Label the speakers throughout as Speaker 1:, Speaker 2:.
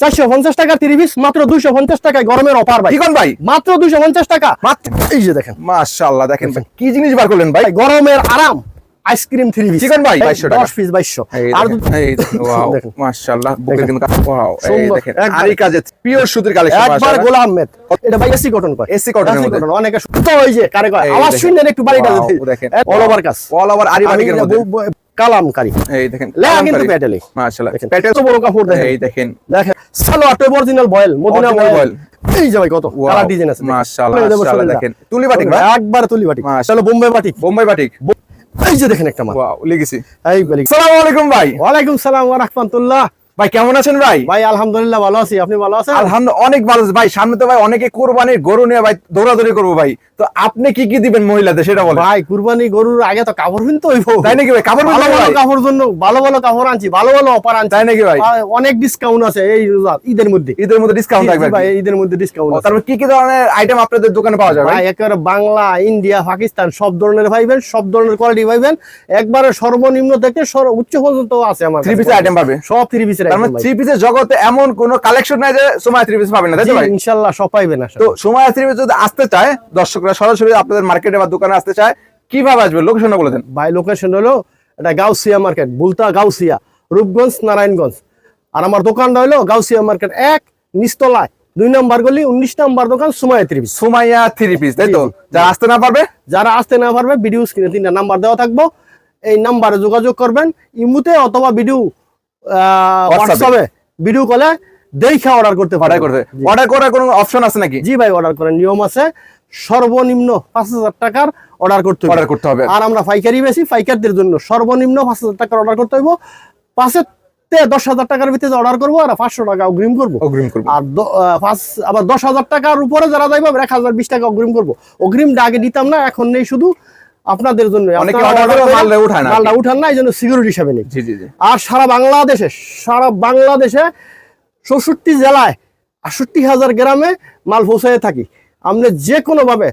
Speaker 1: চারশো পঞ্চাশ টাকা থ্রি পিস মাত্র দুইশো পঞ্চাশ টাকায় গরমের অফার ভাই।
Speaker 2: কি ভাই?
Speaker 1: মাত্র দুইশো পঞ্চাশ টাকা। এই যে দেখেন।
Speaker 2: মাশাআল্লাহ দেখেন কি জিনিস বার করলেন ভাই?
Speaker 1: ভাই গরমের আরাম আইসক্রিম থ্রি পিস
Speaker 2: চিকন ভাই, 2200 টাকা।
Speaker 1: দশ পিস বাইশশো।
Speaker 2: এই
Speaker 1: আর
Speaker 2: এই ওয়াও মাশাআল্লাহ বুকের কিন্তু ওয়াও এই দেখেন আরি কাজে পিওর সুতির কালেকশন
Speaker 1: একবার গোলাম মেদ এটা ভাই এসি কটন কয়?
Speaker 2: AC cotton এর মধ্যে।
Speaker 1: অনেকে তো যে কারে কয়? আওয়াজ
Speaker 2: দেখেন।
Speaker 1: একটু বাড়িটা
Speaker 2: দেখেন।
Speaker 1: অল ওভার কাজ।
Speaker 2: অল ওভার আরি বাটিকের মধ্যে।
Speaker 1: কালামকারী।
Speaker 2: এই দেখেন
Speaker 1: লেয়া কিন্তু
Speaker 2: কালামকারী। মাশাআল্লাহ। প্যাটেল
Speaker 1: কত বড় কাপড় দেখেন।
Speaker 2: এই দেখেন।
Speaker 1: দেখেন salwar original voile Madina voile.
Speaker 2: Voile.
Speaker 1: এই যে ভাই কত কালার ডিজাইন আছে।
Speaker 2: মাশাআল্লাহ,
Speaker 1: বলে দেবো
Speaker 2: মাশাআল্লাহ,
Speaker 1: শরীরটা।
Speaker 2: দেখেন। তুলি বাটিক ভাই?
Speaker 1: একবার তুলি বাটিক
Speaker 2: মাশাআল্লাহ।
Speaker 1: বোম্বে বাটিক
Speaker 2: বোম্বাই বাটিক
Speaker 1: এই যে দেখেন একটা মাল।
Speaker 2: ওয়াও লেগেছি।
Speaker 1: এই বলি
Speaker 2: আসসালামু আলাইকুম ভাই।
Speaker 1: ওয়ালাইকুম সালাম ওয়া রাহমাতুল্লাহ।
Speaker 2: ভাই কেমন আছেন ভাই?
Speaker 1: ভাই আলহামদুলিল্লাহ ভালো আছি। আপনি ভালো আছেন?
Speaker 2: আলহামদুলিল্লাহ অনেক ভালো আছে। ভাই সামনে তো ভাই অনেকে কোরবানির গরু নিয়ে ভাই দৌড়াদৌড়ি করব ভাই। তো আপনি কি কি দিবেন মহিলাদের সেটা বলেন।
Speaker 1: ভাই কুরবানি গরুর আগে তো কাপড় কিনতে হইব।
Speaker 2: তাই নাকি ভাই? কাপড়
Speaker 1: ভালো
Speaker 2: ভালো
Speaker 1: কাপড় জন্য ভালো ভালো কাপড় আনছি ভালো ভালো অফার আনছি।
Speaker 2: তাই নাকি ভাই?
Speaker 1: অনেক ডিসকাউন্ট আছে এই ঈদের মধ্যে।
Speaker 2: ঈদের মধ্যে ডিসকাউন্ট থাকবে
Speaker 1: ভাই ঈদের মধ্যে ডিসকাউন্ট
Speaker 2: তারপর কি কি ধরনের আইটেম আপনাদের দোকানে পাওয়া যাবে
Speaker 1: ভাই? একেবারে বাংলা ইন্ডিয়া পাকিস্তান সব ধরনের পাইবেন সব ধরনের কোয়ালিটি পাইবেন একবারে সর্বনিম্ন থেকে সর্ব উচ্চ পর্যন্ত আছে আমার
Speaker 2: থ্রি পিসের আইটেম পাবে?
Speaker 1: সব থ্রি পিসের
Speaker 2: তার মানে থ্রি পিসের জগতে এমন কোন কালেকশন নাই যে সময় থ্রি পিস পাবেন না তাই ভাই?
Speaker 1: ইনশাল্লাহ সব আসলে।
Speaker 2: তো সময় থ্রি পিস যদি আসতে চায় দর্শকরা সরাসরি আপনাদের মার্কেটে বা দোকানে আসতে চায় কীভাবে আসবে? লোকেশনটা বলে দেন।
Speaker 1: ভাই লোকেশন হলো এটা গাউসিয়া মার্কেট বুলতা গাউসিয়া রূপগঞ্জ নারায়ণগঞ্জ। আর আমার দোকানটা হলো গাউসিয়া মার্কেট এক নিস্তলায় দুই নম্বর গলি উনিশ নম্বর দোকান সুমায় three piece
Speaker 2: Sumaiya three piece তাই তো। যারা আসতে না পারবে?
Speaker 1: যারা আসতে না পারবে ভিডিও স্ক্রিনে তিনটা নাম্বার দেওয়া থাকব। এই নাম্বারে যোগাযোগ করবেন ইমুতে অথবা ভিডিও হোয়াটসঅ্যাপে ভিডিও কলে দেখে অর্ডার করতে
Speaker 2: অর্ডার করতে। অর্ডার করার কোনো অপশন আছে নাকি?
Speaker 1: জি ভাই অর্ডার করেন নিয়ম আছে। সর্বনিম্ন পাঁচ হাজার টাকার অর্ডার করতে হবে।
Speaker 2: অর্ডার করতে হবে।
Speaker 1: আর আমরা পাইকারি বেশি পাইকারদের জন্য সর্বনিম্ন পাঁচ হাজার টাকার অর্ডার করতে হইব। পাঁচের তে দশ হাজার টাকার ভিতরে অর্ডার করব আর পাঁচশো টাকা অগ্রিম করব।
Speaker 2: অগ্রিম করব।
Speaker 1: আর পাঁচ আবার দশ হাজার টাকার উপরে যারা যাইবে এক হাজার বিশ টাকা অগ্রিম করব। অগ্রিমটা আগে দিতাম না এখন নেই শুধু। আপনাদের জন্য।
Speaker 2: অনেকে করে মালটা উঠায় না আর
Speaker 1: মালটা উঠান না এই জন্য সিকিউরিটি হিসাবে নেই।
Speaker 2: জি জি জি।
Speaker 1: আর সারা বাংলাদেশে সারা বাংলাদেশে চৌষট্টি জেলায় আটষট্টি হাজার গ্রামে মাল পৌঁছায় থাকি। আপনি যে কোনো ভাবে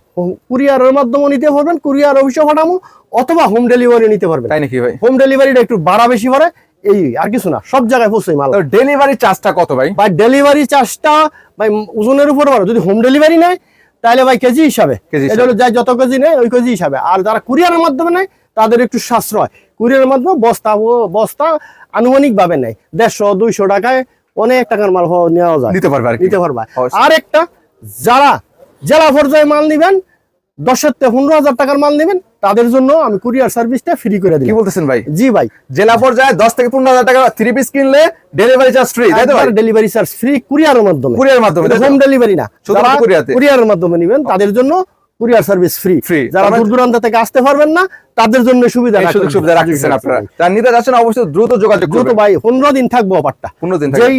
Speaker 1: কুরিয়ারের মাধ্যমে নিতে পারবেন কুরিয়ার অফিসে পাঠামো অথবা হোম ডেলিভারি নিতে পারবেন।
Speaker 2: তাই নাকি ভাই?
Speaker 1: হোম ডেলিভারিটা একটু বাড়া বেশি পড়ে এই আর কিছু না সব জায়গায় পৌঁছাই মাল।
Speaker 2: ডেলিভারি চার্জটা কত ভাই?
Speaker 1: ভাই ডেলিভারি চার্জটা ভাই ওজনের উপর পারো যদি হোম ডেলিভারি নেয় তাহলে ভাই কেজি হিসাবে। এটা হলো যাই যত কেজি নেয় ওই কেজি হিসাবে। আর যারা কুরিয়ারের মাধ্যমে নেয় তাদের একটু সাশ্রয়। কুরিয়ারের মাধ্যমে বস্তা বস্তা আনুমানিক ভাবে নেয়। দেড়শো দুইশো টাকায় অনেক টাকার মাল নেওয়া যায়।
Speaker 2: নিতে পারবে
Speaker 1: নিতে পারবে। আর একটা যারা জেলা পর্যায়ে মাল নিবেন দশের থেকে পনেরো হাজার টাকার মাল নেবেন তাদের জন্য আমি কুরিয়ার সার্ভিসটা ফ্রি করে দিই কি
Speaker 2: বলতেছেন ভাই?
Speaker 1: জি ভাই।
Speaker 2: জেলা পর্যায়ে দশ থেকে পনেরো হাজার টাকা থ্রি পিস কিনলে ডেলিভারি চার্জ ফ্রি তাই তো ভাই?
Speaker 1: ডেলিভারি চার্জ ফ্রি কুরিয়ারের মাধ্যমে।
Speaker 2: কুরিয়ারের মাধ্যমে
Speaker 1: হোম ডেলিভারি না।
Speaker 2: শুধু
Speaker 1: যারা কুরিয়ারের মাধ্যমে নেবেন তাদের জন্য কুরিয়ার সার্ভিস ফ্রি
Speaker 2: ফ্রি
Speaker 1: যারা দূর দূরান্ত থেকে আসতে পারবেন না তাদের জন্য সুবিধা
Speaker 2: সুযোগ সুবিধা রাখতেছেন
Speaker 1: জি,
Speaker 2: আপনারা। যারা নিতে যাচ্ছেন অবশ্যই দ্রুত যোগাযোগ
Speaker 1: দ্রুত ভাই পনেরো দিন থাকব অপারটা।
Speaker 2: পনেরো দিন
Speaker 1: যেই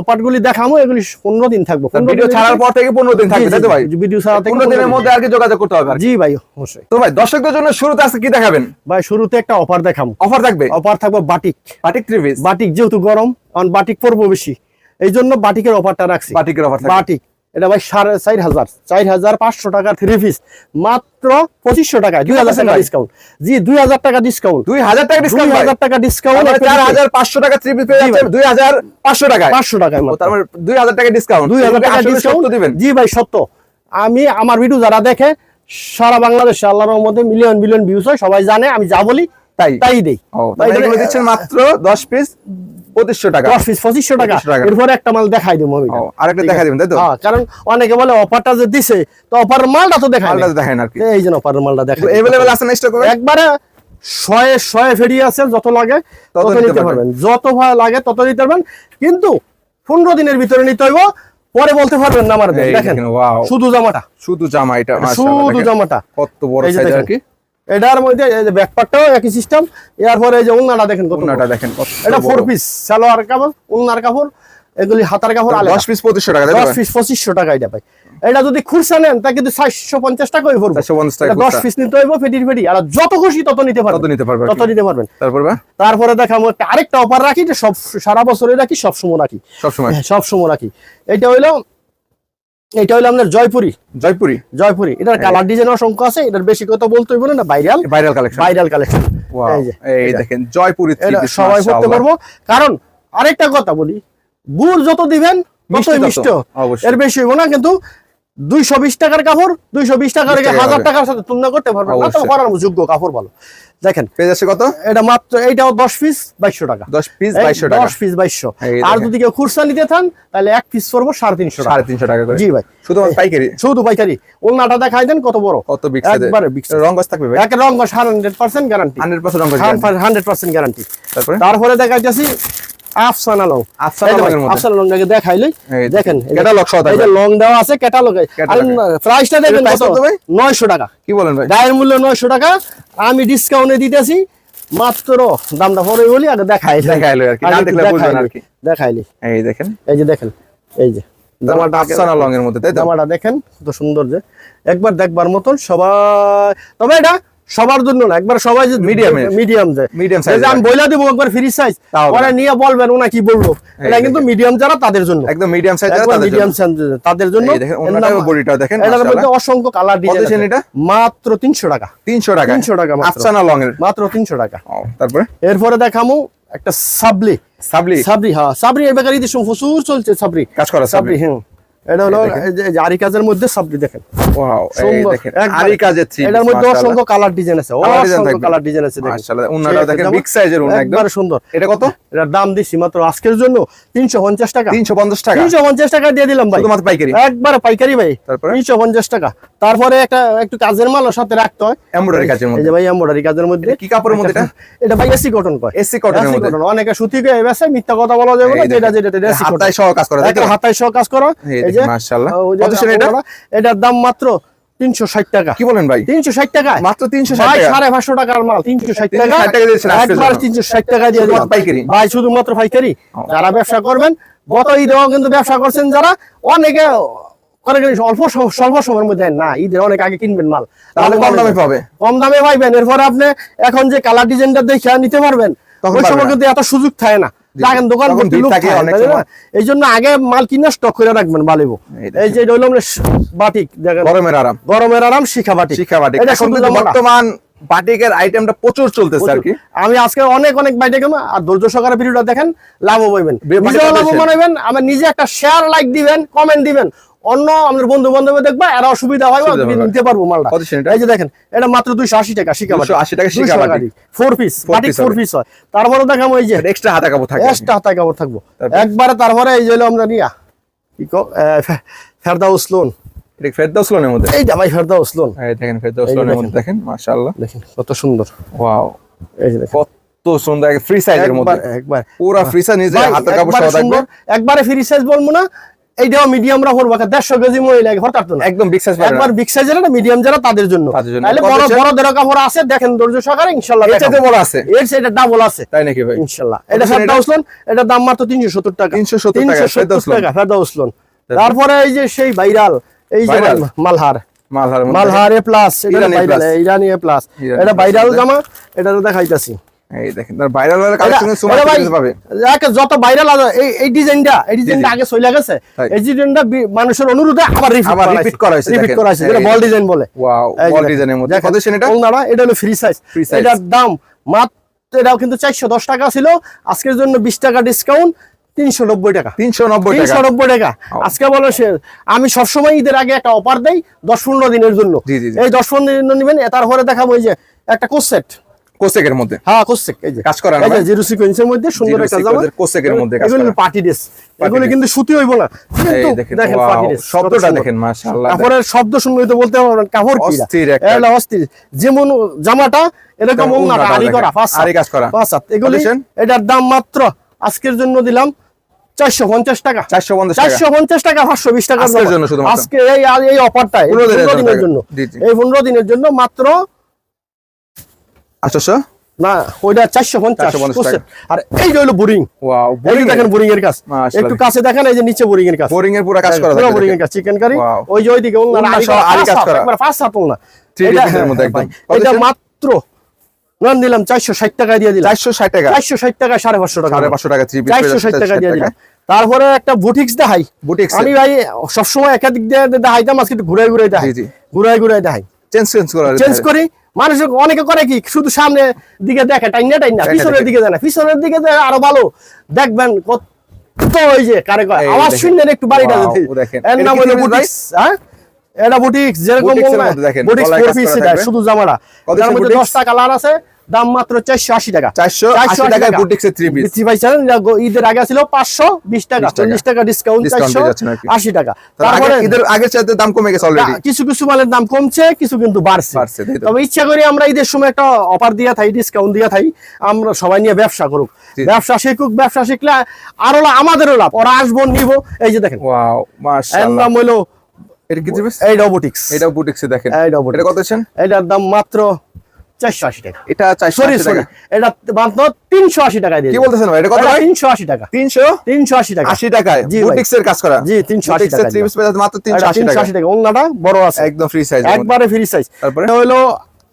Speaker 1: অপারগুলি দেখামো এগুলি পনেরো দিন থাকব।
Speaker 2: ভিডিও ছাড়ার পর থেকে পনেরো দিন থাকবে তাই ভাই?
Speaker 1: ভিডিও ছাড়া থেকে
Speaker 2: পনেরো দিনের মধ্যে আর কি যোগাযোগ করতে হবে
Speaker 1: জি ভাই অবশ্যই।
Speaker 2: তো ভাই দর্শকদের জন্য শুরুতে আজকে কি দেখাবেন?
Speaker 1: ভাই শুরুতে একটা অফার দেখামো।
Speaker 2: অফার থাকবে?
Speaker 1: অফার থাকব batik.
Speaker 2: Batik three piece?
Speaker 1: Batik যেহেতু গরম কারণ বাটিক পরবো বেশি। এই জন্য বাটিকের অফারটা রাখছি।
Speaker 2: বাটিকের অফার
Speaker 1: বাটিক। এটা ভাই সাড়ে চার হাজার চার হাজার পাঁচশো টাকা থ্রি পিস মাত্র পঁচিশশো টাকায়। দুই হাজার টাকা? ডিসকাউন্ট জি দুই হাজার টাকা ডিসকাউন্ট
Speaker 2: দুই হাজার টাকা ডিসকাউন্ট
Speaker 1: হাজার টাকা ডিসকাউন্ট
Speaker 2: চার হাজার পাঁচশো টাকা থ্রি পিস। দুই হাজার পাঁচশো টাকায়।
Speaker 1: পাঁচশো টাকায়
Speaker 2: ও,
Speaker 1: মাত্র।
Speaker 2: তার মানে দুই হাজার টাকা ডিসকাউন্ট
Speaker 1: দুই হাজার টাকা ডিসকাউন্ট
Speaker 2: দিবেন।
Speaker 1: জি ভাই সত্য। আমি আমার ভিডিও যারা দেখে সারা বাংলাদেশে আল্লাহর মধ্যে মিলিয়ন মিলিয়ন ভিউজ হয় সবাই জানে আমি যা বলি
Speaker 2: তাই।
Speaker 1: তাই দেই।
Speaker 2: দিচ্ছেন মাত্র দশ পিস পঁচিশশো টাকা।
Speaker 1: পঁচিশশো টাকা। এরপরে একটা মাল দেখাই দেবো আমি।
Speaker 2: আরেকটা
Speaker 1: ঠিক
Speaker 2: দেখা তাই তো?
Speaker 1: হ্যাঁ, কারণ অনেকে বলে অফারটা যে দিছে তো অফারের মালটা তো দেখায়
Speaker 2: মালটা
Speaker 1: নাই।
Speaker 2: তো দেখেন আর কি।
Speaker 1: এই যে অফারের মালটা দেখাই
Speaker 2: এভেলেবেল আছে না স্টক
Speaker 1: একবারে শয়ে শয়ে ফেরি আছে যত লাগে
Speaker 2: তত নিতে পারবেন।
Speaker 1: যত লাগে তত নিতে পারবেন। কিন্তু পনেরো দিনের ভিতরে নিতে হইব পরে বলতে পারবেন না আমার দেখেন।
Speaker 2: দেখেন,
Speaker 1: শুধু জামাটা।
Speaker 2: শুধু জামা এটা
Speaker 1: শুধু জামাটা।
Speaker 2: কত বড় সাইজ আর কি।
Speaker 1: এটার মধ্যে এই যে ব্যাকপারটাও একই সিস্টেম এরপরে এই যে উন্নাটা দেখেন কত
Speaker 2: ওনাটা দেখেন
Speaker 1: এটা ফোর পিস সালোয়ার কাপড় উন্নার কাপড় এগুলি হাতার কাপড় আলাদা।
Speaker 2: দশ পিস পঁচিশশো টাকা তাই তো?
Speaker 1: দশ
Speaker 2: ভাই?
Speaker 1: পিস পঁচিশশো টাকা এটা ভাই। এটা যদি খুরসা নেন তা কিন্তু চারশো পঞ্চাশ টাকাই পড়বে।
Speaker 2: 450 টাকা
Speaker 1: এটা দশ
Speaker 2: খুচরা।
Speaker 1: পিস নিতে হইব ফেটির ফেটি। আর যত খুশি তত নিতে
Speaker 2: তত নিতে পারবে
Speaker 1: তত নিতে পারবেন।
Speaker 2: তারপর
Speaker 1: তারপরে দেখাবো একটা আরেকটা অফার রাখি যে সব সারা বছরে রাখি সব সময় রাখি।
Speaker 2: সবসময়।
Speaker 1: হ্যাঁ, সব সময় রাখি। এটা হইল এটা হলো আপনার জয়পুরি।
Speaker 2: জয়পুরি।
Speaker 1: জয়পুরি। এটার কালার ডিজাইন অসংখ্য আছে। এটার বেশি কথা বলতে হইব না viral
Speaker 2: viral collection
Speaker 1: viral collection এই
Speaker 2: দেখেন জয়পুরি
Speaker 1: সবাই করতে পারব। কারণ আরেকটা কথা বলি গুড় যত দিবেন
Speaker 2: মিষ্টি
Speaker 1: ততই
Speaker 2: তত,
Speaker 1: মিষ্টি। এর বেশি হইব না কিন্তু দুইশো বিশ টাকার কাপড় দুইশো বিশ টাকার
Speaker 2: 20
Speaker 1: হাজার টাকার সাথে তুলনা করতে পারবেন না করার যোগ্য কাপড় ভালো দেখেন
Speaker 2: যাচ্ছে কত?
Speaker 1: এটা মাত্র এইটাও দশ পিস বাইশশো টাকা।
Speaker 2: দশ পিস বাইশশো টাকা।
Speaker 1: দশ পিস বাইশশো। আর যদি কেউ নিতে চান তাহলে এক পিস পড়ব সাড়ে তিনশো
Speaker 2: সাড়ে তিনশো টাকা করে।
Speaker 1: জি ভাই।
Speaker 2: শুধুমাত্র পাইকারি।
Speaker 1: শুধু পাইকারি। ওলনাটা দেখাই দেন কত বড়।
Speaker 2: কত
Speaker 1: একবারে
Speaker 2: রং গাছ থাকবে
Speaker 1: এক রং hundred percent guarantee
Speaker 2: hundred percent রং গাছ
Speaker 1: হান্ড্রেড পার্সেন্ট গ্যারান্টি
Speaker 2: তারপরে?
Speaker 1: তারপরে দেখাইতেছি আফসানা লং।
Speaker 2: আফসানা
Speaker 1: এই যে ভাই,
Speaker 2: লংয়ের মধ্যে।
Speaker 1: আফসানা লং দেখাইলে দেখেন
Speaker 2: ক্যাটালগ সহ
Speaker 1: এই যে লং দেওয়া আছে ক্যাটালগে
Speaker 2: Catalog-এ।
Speaker 1: প্রাইসটা দেখবেন কত?
Speaker 2: কত ভাই?
Speaker 1: নয়শো টাকা।
Speaker 2: কি বলেন ভাই?
Speaker 1: গায়ের মূল্য নয়শো টাকা। আমি ডিসকাউন্টে দিতেছি মাত্র দামটা পরে বলি আগে দেখাই
Speaker 2: দেখাইলো আর কি, না দেখলে বুঝবেন আর কি।
Speaker 1: দেখাইলি
Speaker 2: এই দেখেন।
Speaker 1: এই যে দেখেন এই যে। জামাটা
Speaker 2: আফসানা লং এর মধ্যে তাই
Speaker 1: জামাটা দেখেন কত সুন্দর যে। একবার দেখবার মতন সবাই তবে এটা সবার জন্য না একবার সবাই যে
Speaker 2: এর।
Speaker 1: মিডিয়াম যে।
Speaker 2: Medium
Speaker 1: এই আমি বইলা দিব একবার ফ্রি সাইজ ওরা নিয়ে বলবেন ওনা কি এটা কিন্তু মিডিয়াম যারা তাদের জন্য।
Speaker 2: একদম মিডিয়াম সাইজ
Speaker 1: একবার মিডিয়াম তাদের জন্য
Speaker 2: দেখেন ওনাটা বডিটাও দেখেন
Speaker 1: এটার মধ্যে অসংখ্য কালার ডিজাইন
Speaker 2: এটা?
Speaker 1: মাত্র তিনশো টাকা।
Speaker 2: 300 টাকা।
Speaker 1: 300 টাকা মাত্র।
Speaker 2: আফসানা লং এর।
Speaker 1: মাত্র তিনশো টাকা।
Speaker 2: তারপরে?
Speaker 1: এরপরে দেখামু একটা সাবলি।
Speaker 2: সাবলি?
Speaker 1: সাবরি হ্যাঁ সাবরি এই বেকারিতে প্রচুর চলছে সাবরি
Speaker 2: কাজ করা
Speaker 1: সাবরি
Speaker 2: সাবলি।
Speaker 1: হ্যাঁ। এটা হলো আরি কাজের মধ্যে সাবরি দেখেন।
Speaker 2: ওয়াও এই
Speaker 1: সুন্দর,
Speaker 2: দেখেন আরি কাজের থ্রি
Speaker 1: এটার মধ্যে অসংখ্য কালার ডিজাইন আছে। অসংখ্য কালার ডিজাইন আছে দেখেন।
Speaker 2: মাশাআল্লাহ উন্নাটাও দেখেন বিগ সাইজের উন্না একদম।
Speaker 1: সুন্দর।
Speaker 2: এটা কত?
Speaker 1: এটার দাম দিছি মাত্র আজকের জন্য তিনশো পঞ্চাশ টাকা।
Speaker 2: 350 টাকা?
Speaker 1: তিনশো পঞ্চাশ টাকা দিয়ে দিলাম ভাই।
Speaker 2: শুধুমাত্র পাইকারি?
Speaker 1: একবারে পাইকারি ভাই।
Speaker 2: তারপরে?
Speaker 1: তিনশো পঞ্চাশ টাকা। তারপরে একটা একটু কাজের মাল ওর সাথে রাখতে হয়।
Speaker 2: এমব্রয়ডারি কাজের
Speaker 1: এই
Speaker 2: মধ্যে
Speaker 1: যে ভাই এমব্রয়ডারি কাজের মধ্যে।
Speaker 2: কি কাপড়ের মধ্যে এটা?
Speaker 1: এটা ভাই এসি কটন কয়।
Speaker 2: এসি কটনের মধ্যে।
Speaker 1: অনেকে সুতি মিথ্যা কথা বলা যাবে না
Speaker 2: এই
Speaker 1: যেটা যেটা এসি
Speaker 2: হাতায় সহ কাজ করা
Speaker 1: হাতায় সহ কাজ করো।
Speaker 2: এই
Speaker 1: এই যে?
Speaker 2: মাশাআল্লাহ। কত ছিল এটা?
Speaker 1: এটার দাম মাত্র তিনশো ষাট টাকা।
Speaker 2: কি বলেন ভাই?
Speaker 1: তিনশো ষাট টাকা
Speaker 2: মাত্র 360 টাকা।
Speaker 1: পাঁচশো টাকার মাল।
Speaker 2: 360
Speaker 1: টাকা
Speaker 2: টাকা দিয়েছেন
Speaker 1: একবার দিয়ে দিলাম।
Speaker 2: পাইকারি?
Speaker 1: ভাই শুধুমাত্র পাইকারি। যারা ব্যবসা করবেন গত ঈদেও কিন্তু ব্যবসা করছেন যারা অনেকে অল্প স্বল্প সময়ের মধ্যে না ঈদের অনেক আগে কিনবেন মাল।
Speaker 2: তাহলে কম দামে পাবে।
Speaker 1: কম দামে পাইবেন। এরপরে আপনি এখন যে কালার ডিজাইনটা দেখে নিতে পারবেন ওই সময় কিন্তু এত সুযোগ থাকে না। দেখেন দোকান
Speaker 2: থাকে?
Speaker 1: এই জন্য আগে মাল কিনে স্টক করে রাখবেন বালিবো।
Speaker 2: এই
Speaker 1: যে রইল বাটিক দেখেন।
Speaker 2: গরমের আরাম।
Speaker 1: গরমের আরাম শিখা বাটিক।
Speaker 2: শিক্ষা বাটিক।
Speaker 1: এটা।
Speaker 2: বর্তমান বাটিকের আইটেমটা প্রচুর চলতেছে আর কি।
Speaker 1: আমি আজকে অনেক অনেক বাইটে গেলাম আর ধৈর্য সহকারে ভিডিওটা দেখেন লাভ হইবেন। নিজেও লাভবান হইবেন আমার নিজে একটা শেয়ার লাইক দিবেন কমেন্ট দিবেন। অন্য আমাদের বন্ধু বান্ধব দেখবা এরা সুবিধা হয়
Speaker 2: হবে।
Speaker 1: নিতে পারব মালটা? এই যে দেখেন এটা মাত্র দুইশো আশি টাকা শিখা
Speaker 2: 280 টাকা Shikha batik.
Speaker 1: Four piece
Speaker 2: Four
Speaker 1: four piece হয়। তারপরে দেখাম ওই যে
Speaker 2: এক্সট্রা হাতা কাপড় থাকে
Speaker 1: এক্সট্রা হাতায় কাপড় থাকব? একবারে তারপরে এই যে হলো আমরা নিয়া কি কো ফেরদাউস লোন
Speaker 2: ফেরদাউস লোনের মধ্যে?
Speaker 1: এইটা ভাই ফেরদাউস লোন
Speaker 2: এই দেখেন ফেরদাউস লোনের
Speaker 1: দেখেন।
Speaker 2: মধ্যে দেখেন মাশাআল্লাহ।
Speaker 1: দেখেন কত সুন্দর।
Speaker 2: ওয়াও।
Speaker 1: এই যে দেখেন।
Speaker 2: কত সুন্দর ফ্রি সাইজের মধ্যে।
Speaker 1: একবার
Speaker 2: পুরা ফ্রি সাইজ নিজে হাতের কাপড় সহ থাকবে।
Speaker 1: সুন্দর, একবারে ফ্রি সাইজ বলব না এইটাও মিডিয়াম রা দেড়শো কেজি মহিলা হঠাৎ না।
Speaker 2: একদম বিগ সাইজ
Speaker 1: একবার বিগ সাইজের না মিডিয়াম যারা তাদের জন্য। তাহলে বড় বড় দেড় কাপড় আছে দেখেন ধৈর্য সহকারে ইনশাল্লাহ
Speaker 2: এর বড় আছে?
Speaker 1: এর সাইডে ডাবল আছে।
Speaker 2: তাই নাকি ভাই?
Speaker 1: ইনশাল্লাহ। এটা
Speaker 2: কত
Speaker 1: ফেরদাউস লোন দাম মাত্র তিনশো সত্তর টাকা।
Speaker 2: 370 টাকা,
Speaker 1: 370
Speaker 2: ফেরদাউস লোন।
Speaker 1: টাকা ফেরদাউস তারপরে? এই যে সেই ভাইরাল এই যে মালহার।
Speaker 2: মালহার
Speaker 1: মালহার এ প্লাস এটা
Speaker 2: Irani
Speaker 1: viral Irani A plus এটা ভাইরাল জামা এটা তো দেখাইতাছি।
Speaker 2: এই দেখেন তার ভাইরাল ভাইরাল
Speaker 1: এটা-
Speaker 2: সুমার
Speaker 1: এটা
Speaker 2: পাবে।
Speaker 1: যাকে যত ভাইরাল আছে এই এই ডিজাইনটা এই ডিজাইনটা আগে চলে গেছে এই ডিজাইনটা মানুষের অনুরোধে আবার রিপিট
Speaker 2: করা হয়েছে,
Speaker 1: রিপিট করা হয়েছে যেটা বল। ডিজাইন বলে
Speaker 2: ওয়াও বল ডিজাইনের মধ্যে। কত ছিল এটা
Speaker 1: ওলনাটা, এটা হলো ফ্রি সাইজ এটার দাম মাত্র এটাও কিন্তু চারশো দশ টাকা ছিল। আজকের জন্য বিশ টাকা ডিসকাউন্ট তিনশো নব্বই টাকা।
Speaker 2: 390
Speaker 1: তিনশো
Speaker 2: টাকা।
Speaker 1: নব্বই টাকা। আজকে বলো সে আমি সবসময় ঈদের আগে একটা অফার দেই দশ পনেরো দিনের জন্য। এই দশ পনেরো দিনের নিবেন তারপরে দেখাবো এই যে একটা কোসেট
Speaker 2: কোসেকের মধ্যে?
Speaker 1: হ্যাঁ কোসেক এই যে।
Speaker 2: কাজ করা
Speaker 1: এই যে জিরো সিকোয়েন্সের মধ্যে সুন্দর একটা জামা।
Speaker 2: কোসেকের মধ্যে কাজ করা।
Speaker 1: Party dress. এগুলো কিন্তু সুতি হইব না। কিন্তু
Speaker 2: দেখেন
Speaker 1: পার্টি ড্রেস।
Speaker 2: শব্দটা দেখেন মাশাআল্লাহ।
Speaker 1: কাপড়ের শব্দ শুনলে তো বলতে পারবেন কাপড় কি?
Speaker 2: অস্থির একটা।
Speaker 1: অস্থির। যেমন জামাটা এরকম
Speaker 2: তেমন
Speaker 1: ওন্নাটা আরি করা পাঁচ
Speaker 2: আরি কাজ করা।
Speaker 1: পাঁচ হাত এগুলি? এটার দাম মাত্র আজকের জন্য দিলাম চারশো পঞ্চাশ টাকা।
Speaker 2: 450 টাকা।
Speaker 1: চারশো পঞ্চাশ টাকা পাঁচশো বিশ
Speaker 2: জন্য
Speaker 1: আজকে এই এই অফারটা
Speaker 2: দিনের
Speaker 1: পনেরো দিনের
Speaker 2: জন্য।
Speaker 1: এই পনেরো দিনের জন্য মাত্র
Speaker 2: 800
Speaker 1: না ওইটা চারশো পঞ্চাশ
Speaker 2: 450 টাকা।
Speaker 1: আর এই হলো বোরিং।
Speaker 2: বোরিং
Speaker 1: দেখেন বোরিং এর কাজ একটু কাছে দেখেন এই যে নিচে বোরিং এর কাজ।
Speaker 2: বোরিং এর পুরো কাজ করা
Speaker 1: বোরিং এর কাজ চিকেন কারি ওই যে ওইদিকে ওনার
Speaker 2: ওনার
Speaker 1: আরি
Speaker 2: সহ
Speaker 1: করা,
Speaker 2: আরি
Speaker 1: পাঁচ
Speaker 2: কাজ
Speaker 1: হাত,
Speaker 2: করা।
Speaker 1: একবার পাঁচ হাত ওনা
Speaker 2: 3D
Speaker 1: এটা-
Speaker 2: পিসের মধ্যে একদম।
Speaker 1: ভাই,
Speaker 2: কত
Speaker 1: এটা
Speaker 2: ছিল?
Speaker 1: মাত্র নাম দিলাম চারশো ষাট টাকা দিয়ে দিলাম।
Speaker 2: 460 টাকা।
Speaker 1: চারশো ষাট টাকা সাড়ে পাঁচশো টাকা।
Speaker 2: 550 টাকা
Speaker 1: চারশো ষাট টাকা দিয়ে দিলাম। তারপরে একটা বুটিক্স দেখাই।
Speaker 2: বুটিক্স
Speaker 1: আমি ভাই সবসময় একাধিক দিয়ে দেখাইতাম আজকে ঘুরাই ঘুরাই দেখাই। ঘুরাই ঘুরাই দেখাই।
Speaker 2: চেঞ্জ চেঞ্জ করা
Speaker 1: চেঞ্জ করি মানুষ অনেকে করে কি শুধু সামনে দিকে দেখে টাইনা টাইনা পিছনের দিকে যায় না। পিছনের দিকে আরও ভালো। দেখবেন কত- ওই যে কারে কয় আওয়াজ শুনলেন একটু বাড়িটা যদি। এর নাম হলো বুটিক্স হ্যাঁ? এটা বুটিক্স যেরকম বুটিক্স ফোর পিস শুধু জামাটা। যার মধ্যে
Speaker 2: বুটিক্স?
Speaker 1: দশটা কালার আছে। দাম মাত্র চারশো আশি টাকা।
Speaker 2: চারশো আশি টাকায় বুটিক্সের থ্রি পিস
Speaker 1: বিক্রি পাইছেন ঈদের আগে ছিল পাঁচশো বিশ টাকা চল্লিশ টাকা ডিসকাউন্ট চারশো। আশি টাকা।
Speaker 2: তারপরে
Speaker 1: তারপরে
Speaker 2: ঈদের আগের চাইতে দাম কমে গেছে অলরেডি
Speaker 1: কিছু কিছু মালের দাম কমছে কিছু কিন্তু বাড়ছে। তবে ইচ্ছা করি আমরা ঈদের সময় একটা অফার দিয়া থাই ডিসকাউন্ট দিয়া থাই। আমরা সবাই নিয়ে ব্যবসা করুক। ব্যবসা শিখুক ব্যবসা শিখলে আরও আমাদেরও লাভ। ওরা আসব নিব। এই যে দেখেন।
Speaker 2: ওয়াও মাশাআল্লাহ।
Speaker 1: হলো
Speaker 2: এটা কি থ্রি
Speaker 1: এই রোবোটিক্স
Speaker 2: এটাও বুটিক্সে দেখেন। এটা কত আছেন
Speaker 1: এটার দাম মাত্র চারশো আশি টাকা।
Speaker 2: এটা
Speaker 1: সরি সরি এটা মাত্র তিনশো আশি টাকায় দিয়ে
Speaker 2: কি বলতেছেন ভাই? এটা কত
Speaker 1: তিনশো আশি টাকা।
Speaker 2: তিনশো
Speaker 1: তিনশো আশি টাকা।
Speaker 2: আশি টাকায়।
Speaker 1: জি
Speaker 2: কাজ করা।
Speaker 1: জি, 380
Speaker 2: বুটিক্সের
Speaker 1: টাকা
Speaker 2: থ্রি পিস পেয়ে যাচ্ছে মাত্র তিনশো আশি টাকা।
Speaker 1: আশি টাকা। ওন্নাটা বড় আছে।
Speaker 2: একদম ফ্রি সাইজ
Speaker 1: একবারে ফ্রি সাইজ
Speaker 2: তারপরে?
Speaker 1: হলো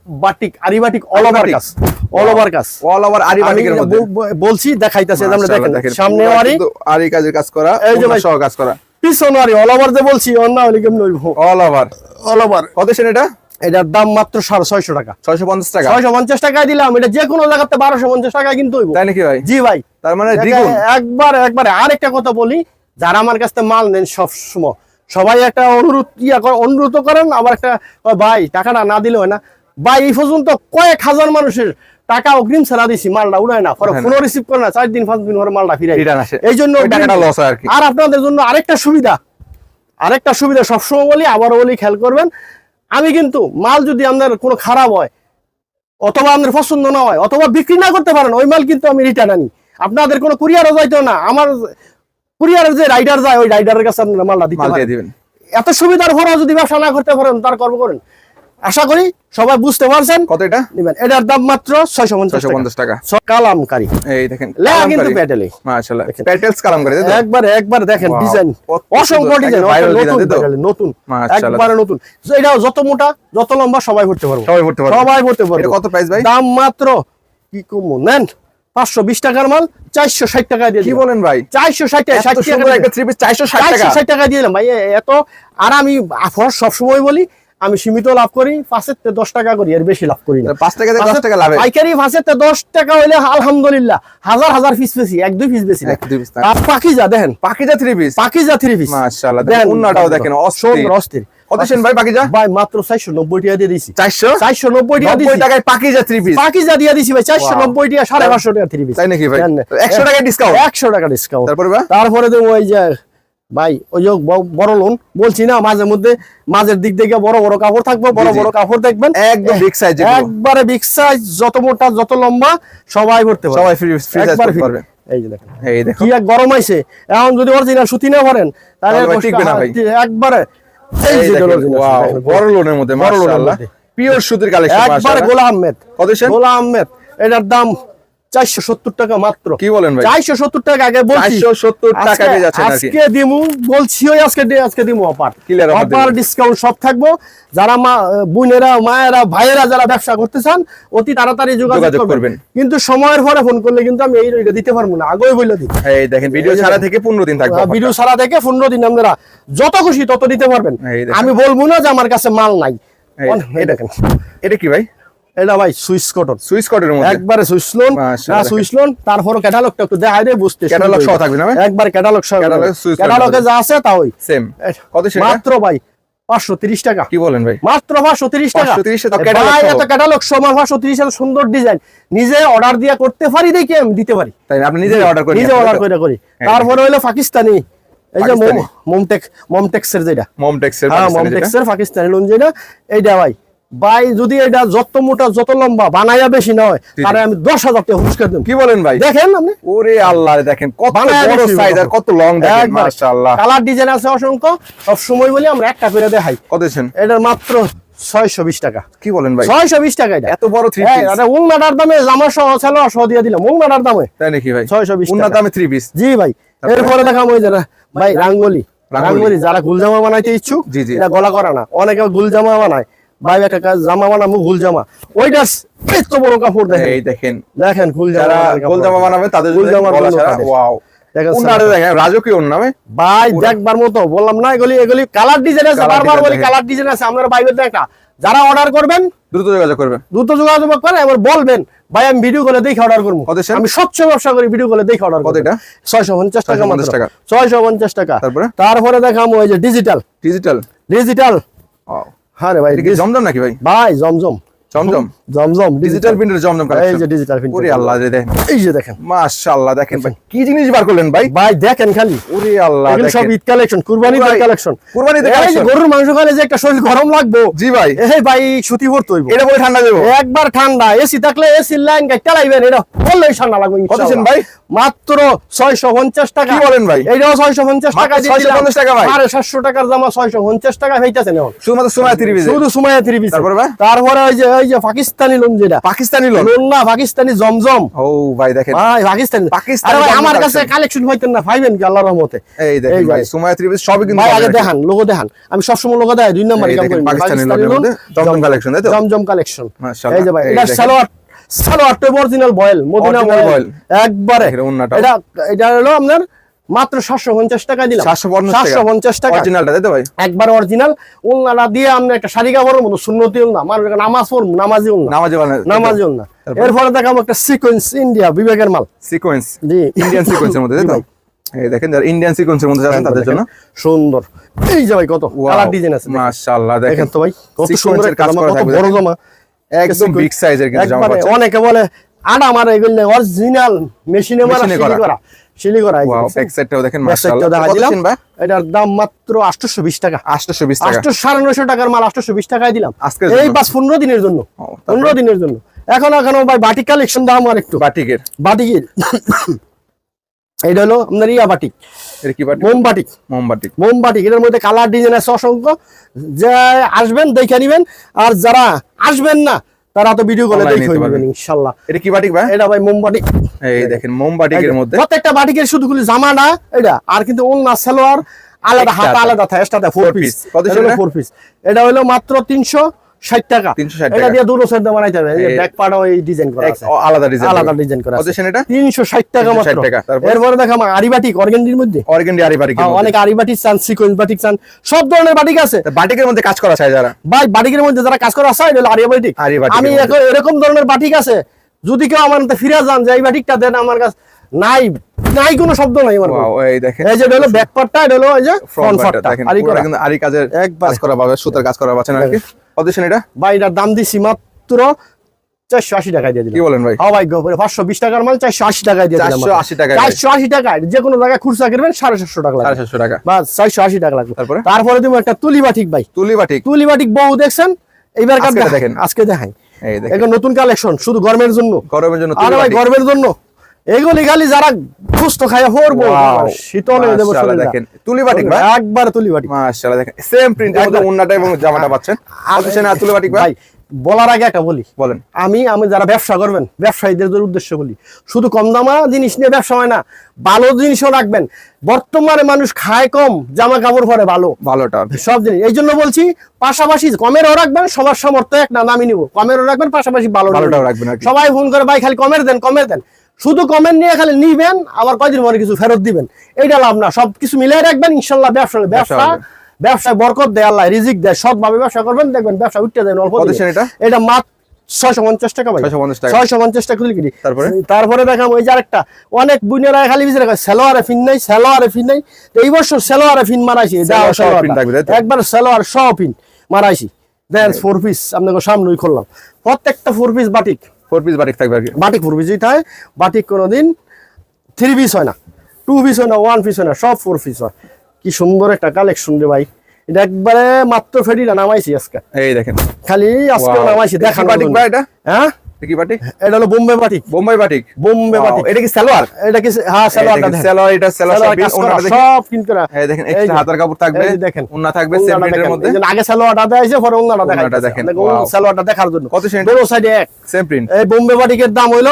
Speaker 1: বাটিক আরিবাটিক অল ওভার কাজ। অল ওভার কাজ।
Speaker 2: অল ওভার আরি মধ্যে।
Speaker 1: বল- বল- বলছি দেখাইতাছে আমরা দেখেন। সামনে
Speaker 2: পুরো
Speaker 1: আরি
Speaker 2: আরি কাজের কাজ করা
Speaker 1: এই যে ভাই।
Speaker 2: সহ কাজ করা।
Speaker 1: পিছন আরি অল ওভার যে বলছি অন্য হলে কেমন
Speaker 2: অল ওভার
Speaker 1: অল ওভার
Speaker 2: কত এটা?
Speaker 1: এটার দাম মাত্র সাড়ে ছয়শো টাকা।
Speaker 2: ছয়শো পঞ্চাশ টাকা?
Speaker 1: ছয়শো পঞ্চাশ টাকায় দিলাম এটা যে কোনো জায়গাতে বারোশো পঞ্চাশ টাকায় কিন্তু
Speaker 2: তাই নাকি ভাই?
Speaker 1: জি ভাই।
Speaker 2: তার মানে
Speaker 1: একবার একবারে আরেকটা কথা বলি যারা আমার কাছ থেকে মাল নেন সব সময় সবাই একটা অনুরোধ ইয়া অনুরোধ করেন আবার একটা ভাই টাকাটা না দিলে হয় না। ভাই এই পর্যন্ত কয়েক হাজার মানুষের টাকা অগ্রিম ছাড়া দিছি মালটা উড়ায় না পরে ফোনও রিসিভ করে না চার দিন পাঁচ দিন পরে মালটা
Speaker 2: আসে।
Speaker 1: এই জন্য
Speaker 2: টাকাটা
Speaker 1: অগ্রিম-
Speaker 2: আর কি।
Speaker 1: আর আপনাদের জন্য আরেকটা সুবিধা আরেকটা সুবিধা সবসময় বলি আবারও বলি খেয়াল করবেন আমি কিন্তু মাল যদি আপনার কোনো খারাপ হয় অথবা আপনার পছন্দ না হয় অথবা বিক্রি না করতে পারেন ওই মাল কিন্তু আমি রিটার্ন আনি। আপনাদের কোনো কুরিয়ারও যাইতো না আমার কুরিয়ারের যে রাইডার যায় ওই রাইডারের কাছে আপনারা মালটা দিতে পারেন। এত সুবিধার পরেও যদি ব্যবসা না করতে পারেন তার কর্ম করেন। আশা করি সবাই বুঝতে পারছেন।
Speaker 2: কত এটা?
Speaker 1: নিবেন। এটার দাম মাত্র ছয়শো পঞ্চাশ
Speaker 2: ছয়শো পঞ্চাশ টাকা।
Speaker 1: কালামকারী।
Speaker 2: এই দেখেন
Speaker 1: লেয়া কিন্তু প্যাটেলে
Speaker 2: মাশাআল্লাহ। প্যাটেলস কালাম করে তাই তো?
Speaker 1: একবার একবার দেখেন ডিজাইন। অসংখ্য ডিজাইন নতুন? নতুন। একবারে নতুন। তো এটাও যত মোটা যত লম্বা সবাই ভরতে পারব।
Speaker 2: সবাই ভরতে পারবে।
Speaker 1: সবাই ভরতে পারব।
Speaker 2: এটা কত প্রাইস ভাই?
Speaker 1: দাম মাত্র কি কমো নেন পাঁচশো বিশ টাকার মাল চারশো ষাট টাকা দিয়ে
Speaker 2: কি বলেন ভাই?
Speaker 1: চারশো ষাট টাকা
Speaker 2: চারশো ষাট টাকা।
Speaker 1: দিয়ে দিলাম। ভাই এত আর আমি আফর সবসময় বলি আমি সীমিত লাভ করি থেকে দশ টাকা করি এর বেশি লাভ করি না।
Speaker 2: পাঁচ টাকা দশ টাকা লাভে?
Speaker 1: পাইকারি থেকে দশ টাকা হইলে আলহামদুলিল্লাহ হাজার হাজার পিস বেশি এক দুই পিস বেশি। আর পাকিজা দেখেন
Speaker 2: Pakiza three piece
Speaker 1: Pakiza three piece
Speaker 2: মাশাআল্লাহ দেখেন উন্নাটাও দেখেন অস্থির।
Speaker 1: অস্থির।
Speaker 2: ভাই পাকিজা?
Speaker 1: ভাই মাত্র চারশো নব্বই টাকা দিয়ে দিছি।
Speaker 2: চারশো?
Speaker 1: চারশো নব্বই টাকা
Speaker 2: নব্বই
Speaker 1: দিছি।
Speaker 2: টাকায় পাকিজা পিস
Speaker 1: পাকিজা দিয়ে দিছি ভাই টাকা সাড়ে পাঁচশো টাকা থ্রি পিস
Speaker 2: তাই নাকি ভাই? ডিসকাউন্ট
Speaker 1: টাকা ডিসকাউন্ট
Speaker 2: তারপরে ভাই?
Speaker 1: তারপরে দেবো ওই যে ভাই ওই যে বড় লোন বলছি না মাঝে মধ্যে মাঝের দিক থেকে বড় বড় কাপড় থাকবে বড়। বড় কাপড় দেখবেন।
Speaker 2: একদম বিগ সাইজ
Speaker 1: একবারে বিগ সাইজ যত মোটা যত লম্বা সবাই করতে পারবে।
Speaker 2: সবাই ফ্রি ফ্রি সাইজ করতে পারবে।
Speaker 1: এই যে দেখেন।
Speaker 2: এই দেখো।
Speaker 1: কি এক গরম আইছে। এখন যদি অরিজিনাল সুতি না ভরেন তাহলে
Speaker 2: তাহলে ভাই
Speaker 1: কষ্ট
Speaker 2: টিকবে না ভাই।
Speaker 1: একবারে এই যে।
Speaker 2: বড় লোনের মধ্যে মাশাআল্লাহ। পিওর সুতির কালেকশন
Speaker 1: একবারে আহমেদ
Speaker 2: কত
Speaker 1: আহমেদ এটার দাম চারশো সত্তর টাকা মাত্র।
Speaker 2: কি বলেন ভাই?
Speaker 1: চারশো সত্তর টাকা আগে বলছি।
Speaker 2: 470 টাকা
Speaker 1: আজকে- দিমু বলছি ওই আজকে দে- আজকে দিমু অফার। অফার ডিসকাউন্ট সব থাকব। যারা মা বোনেরা মায়েরা ভাইয়েরা যারা ব্যবসা করতে চান অতি তাড়াতাড়ি যোগাযোগ করবেন। কিন্তু সময়ের পরে ফোন করলে কিন্তু আমি এই দিতে পারব না। আগেই বলে দিই।
Speaker 2: এই দেখেন ভিডিও ছাড়া থেকে 15 দিন থাকবে
Speaker 1: ভিডিও ছাড়া থেকে পনেরো দিন আপনারা যত খুশি তত দিতে পারবেন। আমি বলব না যে আমার কাছে মাল নাই।
Speaker 2: এটা কি ভাই?
Speaker 1: এটা ভাই সুইচ কটন।
Speaker 2: সুইস কোডের মধ্যে?
Speaker 1: একবারে সুইচ লোন না সুইচ লোন তারপর ক্যাটালগটা একটু দেখাই দেয় বুঝতে সুবিধা
Speaker 2: সহ থাকবে না?
Speaker 1: একবার ক্যাটালগ সহ ক্যাটালগে যা আছে তা ওই।
Speaker 2: সেম কত
Speaker 1: মাত্র ভাই পাঁচশো তিরিশ টাকা।
Speaker 2: কি বলেন ভাই?
Speaker 1: মাত্র পাঁচশো তিরিশ টাকা।
Speaker 2: 530 টাকা,
Speaker 1: ভাই, এত ক্যাটালগ পাঁচশো তিরিশ এত সুন্দর ডিজাইন নিজে অর্ডার দিয়া করতে পারি দেখি আমি দিতে পারি।
Speaker 2: তাই? আপনি নিজে অর্ডার করে
Speaker 1: নিজে অর্ডার করে করি। তারপরে হইল পাকিস্তানি। এই যে মমটেক মমটেক্স এর যেটা।
Speaker 2: মমটেক্স এর
Speaker 1: হ্যাঁ
Speaker 2: পাকিস্তানি যেটা।
Speaker 1: মমটেক্স এর পাকিস্তানি লোন যেটা। এইটা ভাই ভাই যদি এটা যত মোটা যত লম্বা বানাইয়া বেশি নয় তাহলে আমি দশ হাজার টাকা পুরস্কার দেব।
Speaker 2: কি বলেন ভাই?
Speaker 1: দেখেন আপনি?
Speaker 2: ওরে আল্লাহ দেখেন কত বড় সাইজ আর কত লং দেখেন মাশাআল্লাহ।
Speaker 1: কালার ডিজাইন আছে অসংখ্য। সব সময় বলি আমরা একটা করে দেখাই।
Speaker 2: কত দিচ্ছেন?
Speaker 1: এটার মাত্র ছয়শো বিশ টাকা।
Speaker 2: কি বলেন ভাই?
Speaker 1: ছয়শো বিশ টাকা এটা।
Speaker 2: এত বড় থ্রি পিস
Speaker 1: এটা উংনাটার দামে জামা সহ ছেলে সহ দিয়ে দিলাম। উংনাটার দামে।
Speaker 2: তাই নাকি ভাই?
Speaker 1: 620
Speaker 2: উন্নত
Speaker 1: টাকা।
Speaker 2: দামে থ্রি পিস
Speaker 1: জি ভাই। এরপরে দেখাম ওই যারা ভাই রাঙ্গলি।
Speaker 2: রাঙ্গলি।
Speaker 1: যারা গুল জামা বানাইতে ইচ্ছুক
Speaker 2: জি, জি।
Speaker 1: এটা গলা করা না। অনেকে গুল জামা বানায়। ভাই একটা কাজ জামা বানাবো গুল জামা। ওইটা এত বড় কাপড় দেখেন।
Speaker 2: এই দেখেন।
Speaker 1: দেখেন গুল জামা।
Speaker 2: গোল জামা বানাবে তাদের ছাড়া
Speaker 1: তাদের।
Speaker 2: ওয়াও ভাই।
Speaker 1: দেখবার মতো বললাম না এগুলি এগুলি কালার ডিজাইন আছে বারবার বলি কালার ডিজাইন আছে আপনারা বাইবেল একটা। যারা অর্ডার করবেন
Speaker 2: দ্রুত যোগাযোগ করবেন।
Speaker 1: দ্রুত যোগাযোগ এবার বলবেন ভাই আমি ভিডিও কলে দেখে অর্ডার করব। আমি স্বচ্ছ ব্যবসা করি ভিডিও কলে দেখে অর্ডার? ছয়শো পঞ্চাশ টাকা
Speaker 2: 650
Speaker 1: মাত্র
Speaker 2: টাকা।
Speaker 1: ছয়শো পঞ্চাশ টাকা।
Speaker 2: তারপরে?
Speaker 1: তারপরে দেখাম ওই যে ডিজিটাল
Speaker 2: ডিজিটাল
Speaker 1: ডিজিটাল হ্যাঁ রে ভাই
Speaker 2: জমজম নাকি ভাই?
Speaker 1: ভাই জমজম।
Speaker 2: জমজম
Speaker 1: জমজম
Speaker 2: ডিজিটাল প্রিন্টের জমজম
Speaker 1: এই যে ডিজিটাল প্রিন্ট
Speaker 2: ওরে আল্লাহ রে দেখেন।
Speaker 1: এই যে দেখেন।
Speaker 2: মাশাআল্লাহ দেখেন ভাই কি জিনিস বার করলেন ভাই?
Speaker 1: ভাই দেখেন খালি।
Speaker 2: ওরে আল্লাহ
Speaker 1: এগুলো সব ঈদ কালেকশন কুরবানির কালেকশন
Speaker 2: কুরবানির
Speaker 1: এই গরুর মাংস খাইলে যে একটা শরীর গরম লাগবো।
Speaker 2: জি ভাই।
Speaker 1: এই ভাই সুতি ভরতে হইব।
Speaker 2: এটা বলে ঠান্ডা দেবো।
Speaker 1: একবার ঠান্ডা এসি থাকলে এসি লাইন চালাইবেন এটা বললেই ঠান্ডা লাগবে
Speaker 2: কত। ভাই?
Speaker 1: মাত্র ছয়শো পঞ্চাশ টাকা।
Speaker 2: কি বলেন ভাই?
Speaker 1: এইটাও ছয়শো পঞ্চাশ টাকা
Speaker 2: মাত্র 650 টাকা ভাই?
Speaker 1: সাড়ে সাতশো টাকার জামা ছয়শো পঞ্চাশ টাকা হইতেছে এখন
Speaker 2: শুধুমাত্র সময় থ্রি পিস।
Speaker 1: শুধু সুমাইয়া থ্রি পিস।
Speaker 2: তারপরে ভাই?
Speaker 1: তারপরে ওই যে ওই যে পাকিস্তানি লোন যেটা।
Speaker 2: পাকিস্তানি লোন?
Speaker 1: না পাকিস্তানি জমজম।
Speaker 2: ও ভাই দেখেন।
Speaker 1: ভাই পাকিস্তানি।
Speaker 2: পাকিস্তানি
Speaker 1: ভাই আমার কাছে কালেকশন না পাইবেন কি আল্লাহর রহমতে?
Speaker 2: এই দেখেন ভাই সময় সবই কিন্তু
Speaker 1: ভাই আগে দেখান লোগো দেখান। আমি সবসময় লোগো দেখাই দুই নম্বরে
Speaker 2: পাকিস্তানি লোনের মধ্যে জমজম collection, তাই তো?
Speaker 1: জমজম কালেকশন
Speaker 2: মাশাআল্লাহ,
Speaker 1: এই যে ভাই এটা salwar original voile Madina voile. একবারে। এটা এটা হলো আপনার মাত্র 750 টাকা দিলাম।
Speaker 2: 750 টাকা।
Speaker 1: 750 টাকা।
Speaker 2: অরিজিনালটা তাই ভাই?
Speaker 1: একবার অরিজিনাল উলনাটা দিয়ে আপনি একটা শাড়ি কাপড়ের মতো সুন্নতি উলনা মানুষ নামাজ পড়ব নামাজি উলনা।
Speaker 2: নামাজে
Speaker 1: নামাজি উলনা। এরপরে দেখাবো একটা সিকোয়েন্স ইন্ডিয়া বিবেকের মাল।
Speaker 2: সিকোয়েন্স
Speaker 1: জি।
Speaker 2: ইন্ডিয়ান সিকোয়েন্সের মধ্যে তাই
Speaker 1: ভাই।
Speaker 2: এই দেখেন যারা ইন্ডিয়ান সিকোয়েন্সের মধ্যে যাচ্ছেন তাদের জন্য।
Speaker 1: সুন্দর। এই যে ভাই কত কালার ডিজাইন আছে।
Speaker 2: মাশাআল্লাহ দেখেন।
Speaker 1: দেখেন তো ভাই কত সুন্দর
Speaker 2: কাজ করা থাকবে,
Speaker 1: বড় জামা।
Speaker 2: একদম বিগ সাইজের কিন্তু জামা
Speaker 1: অনেকে বলে আডা মারা এগুলো অরিজিনাল মেশিনে মারা
Speaker 2: করা।
Speaker 1: শিলি করা?
Speaker 2: ব্যাক সাইডটাও দেখেন মাশাআল্লাহ।
Speaker 1: দেখা দিলাম। এটার দাম মাত্র 820 টাকা।
Speaker 2: 820 টাকা।
Speaker 1: 800 সাড়ে নয়শো টাকার মাল 820 টাকায় দিলাম।
Speaker 2: আজকের
Speaker 1: এই
Speaker 2: জন্য?
Speaker 1: 15 দিনের জন্য।
Speaker 2: তারপর?
Speaker 1: 15 দিনের জন্য। এখন এখন ভাই বাটিক কালেকশন দাম আর একটু।
Speaker 2: বাটিকের?
Speaker 1: বাটিকের। এটা হলো আপনার ইয়া বাটিক।
Speaker 2: এর কি বাটিক?
Speaker 1: মোম বাটিক
Speaker 2: মোমবাটিক।
Speaker 1: এটার মধ্যে কালার ডিজাইন আছে অসংখ্য। যে আসবেন দেখে নিবেন। আর যারা আসবেন না তারা তো ভিডিও কলে দেখে নেবেন
Speaker 2: পারবেন।
Speaker 1: ইনশাল্লাহ।
Speaker 2: এটা কি বাটিক ভাই?
Speaker 1: এটা ভাই মোমবাটিক
Speaker 2: এই দেখেন মোমবাটিকের মধ্যে।
Speaker 1: প্রত্যেকটা বাটিকের শুধু খালি জামা না এটা আর কিন্তু ওন্না সালোয়ার আলাদা হাতা আলাদা থাকে এক্সট্রা ফোর পিস
Speaker 2: কত ছিল এটা?
Speaker 1: ফোর পিস এটা হলো মাত্র তিনশো ষাট টাকা।
Speaker 2: 360
Speaker 1: এটা দিয়ে দুটো সেট বানাইতে হবে।
Speaker 2: এই-
Speaker 1: ব্যাক পার্টও এই ডিজাইন করা আছে।
Speaker 2: আলাদা ডিজাইন
Speaker 1: আলাদা ডিজাইন করা আছে।
Speaker 2: এটা?
Speaker 1: তিনশো ষাট টাকা মাত্র।
Speaker 2: টাকা, তারপর?
Speaker 1: এরপরে আরিবাটিক অর্গেন্ডির মধ্যে?
Speaker 2: অর্গেন্ডি আরি বাটিকের
Speaker 1: হ্যাঁ,
Speaker 2: মধ্যে।
Speaker 1: অনেক আরিবাটিক চান সিকোয়েন্স বাটিক চান সব ধরনের বাটিক আছে।
Speaker 2: বাটিকের মধ্যে কাজ করা চাই যারা?
Speaker 1: ভাই বাটিকের মধ্যে যারা কাজ করা হলো আমি এরকম ধরনের বাটিক আছে। যদি কেউ আমার ফিরে যান যে এই বাটিকটা দেন আমার কাছে নাই। নাই কোনো শব্দ নাই আমার।
Speaker 2: এই দেখেন।
Speaker 1: এই যে হলো ব্যাক পার্টটা এটা হলো এই যে
Speaker 2: ফ্রন্ট পার্টটা দেখেন পুরোটা কিন্তু আরি কাজের। কাজ করা পাবে সুতার কাজ করা পাচ্ছেন আর কি। সেন এটা?
Speaker 1: ভাই এটার দাম দিছি মাত্র চারশো আশি টাকায় দিয়ে
Speaker 2: কি বলেন ভাই?
Speaker 1: হ্যাঁ ভাই পাঁচশো বিশ টাকার মাল চারশো আশি টাকায় দিয়ে দিলাম।
Speaker 2: 480 টাকায় ভাই।
Speaker 1: চারশো আশি টাকায় যে কোনো জায়গায় খুচরা করবেন সাড়ে সাতশো টাকা
Speaker 2: সাড়ে
Speaker 1: লাগবে
Speaker 2: সাতশো টাকা।
Speaker 1: বাস চারশো আশি টাকা লাগবে।
Speaker 2: তারপরে?
Speaker 1: তারপরে তুমি একটা তুলি বাটিক ভাই।
Speaker 2: তুলি বাটিক।
Speaker 1: তুলি বাটিক বহু দেখছেন? এইবার?
Speaker 2: দেখেন।
Speaker 1: আজকে দেখাই।
Speaker 2: এই দেখেন।
Speaker 1: এখন নতুন কালেকশন শুধু গরমের জন্য।
Speaker 2: গরমের জন্য
Speaker 1: আরে ভাই গরমের জন্য। এগুলি খালি যারা খাইয়া পড়ব
Speaker 2: Wow,
Speaker 1: শীতল হয়ে
Speaker 2: দেখেন। তুলিবাটিক ভাই।
Speaker 1: একবার তুলিবাটিক
Speaker 2: মাশাআল্লাহ দেখেন। সেম মধ্যে। উন্নাটা এবং জামাটা পাচ্ছেন। ভাই।
Speaker 1: বলার আগে একটা বলি।
Speaker 2: বলেন।
Speaker 1: আমি আমি যারা ব্যবসা করবেন ব্যবসায়ীদের উদ্দেশ্য বলি। শুধু কম দামা জিনিস নিয়ে ব্যবসা হয় না ভালো জিনিসও রাখবেন। বর্তমানে মানুষ খায় কম জামা কাপড় পরে ভালো।
Speaker 2: ভালোটা
Speaker 1: সব জিনিস। এই জন্য বলছি পাশাপাশি কমেরও রাখবেন সবার সামর্থ্য এক না নামি নিব। কমেরও রাখবেন পাশাপাশি ভালো
Speaker 2: ভালোটাও রাখবেন
Speaker 1: সবাই ফোন করে ভাই খালি কমের দেন কমের দেন। শুধু কমেন্ট নিয়ে খালি নিবেন আবার কয়দিন পরে কিছু ফেরত দিবেন। এইটা লাভ না সব কিছু মিলিয়ে রাখবেন ইনশাল্লাহ ব্যবসা ব্যবসা। ব্যবসায় বরকত দেয় আল্লাহ রিজিক দেয় সৎভাবে ব্যবসা করবেন দেখবেন ব্যবসা উঠতে দেন অল্প
Speaker 2: এটা?
Speaker 1: এটা মাত্র ছয়শো পঞ্চাশ টাকা ভাই। ছয়শো পঞ্চাশ টাকা। কিনি।
Speaker 2: তারপরে?
Speaker 1: তারপরে দেখাম ওই যে আরেকটা অনেক বুনেরা খালি বিচারে কয় সেলোয়ারে ফিন নাই সেলোয়ারে ফিন নাই। তো এই বছর সেলোয়ারে ফিন মারাইছি? একবার সেলোয়ার সহ মারাইছি। দেন ফোর পিস আপনাকে সামনেই করলাম প্রত্যেকটা four piece batik
Speaker 2: four piece batik থাকবে আর কি।
Speaker 1: বাটিক ফোর পিসই থাকে বাটিক কোনোদিন থ্রি পিস হয় না। টু পিস হয় না ওয়ান পিস হয় না সব ফোর পিস হয়। কি সুন্দর একটা কালেকশন রে ভাই। এটা একবারে মাত্র ফেডিটা নামাইছি আজকে।
Speaker 2: এই দেখেন।
Speaker 1: খালি আজকে নামাইছি দেখান
Speaker 2: বাটিক ভাই এটা?
Speaker 1: হ্যাঁ?
Speaker 2: কি বাটিক?
Speaker 1: এটা হলো বোম্বে বাটিক। বোম্বে বাটিক।
Speaker 2: এটা কি সালোয়ার?
Speaker 1: এটা কি হ্যাঁ
Speaker 2: এই
Speaker 1: সালোয়ারটা
Speaker 2: দেখেন,
Speaker 1: দেখেন।
Speaker 2: সালোয়ার এটা সালোয়ার
Speaker 1: সালোয়ার
Speaker 2: সব
Speaker 1: কাজ করা,
Speaker 2: ওন্নাটা দেখেন
Speaker 1: সব কিন্তু করা।
Speaker 2: দেখেন এক্সট্রা হাতার কাপড় থাকবে।
Speaker 1: দেখেন।
Speaker 2: ওন্না থাকবে সেম প্রিন্টের মধ্যে।
Speaker 1: আগে সালোয়ারটা দেখাইছে পরে ওন্নাটা
Speaker 2: ওন্নাটা দেখেন,
Speaker 1: দেখেন সালোয়ারটা দেখার জন্য।
Speaker 2: কত সেন্ট?
Speaker 1: দুটো সাইডে এক।
Speaker 2: সেম প্রিন্ট
Speaker 1: এই বোম্বে বাটিকের দাম হইল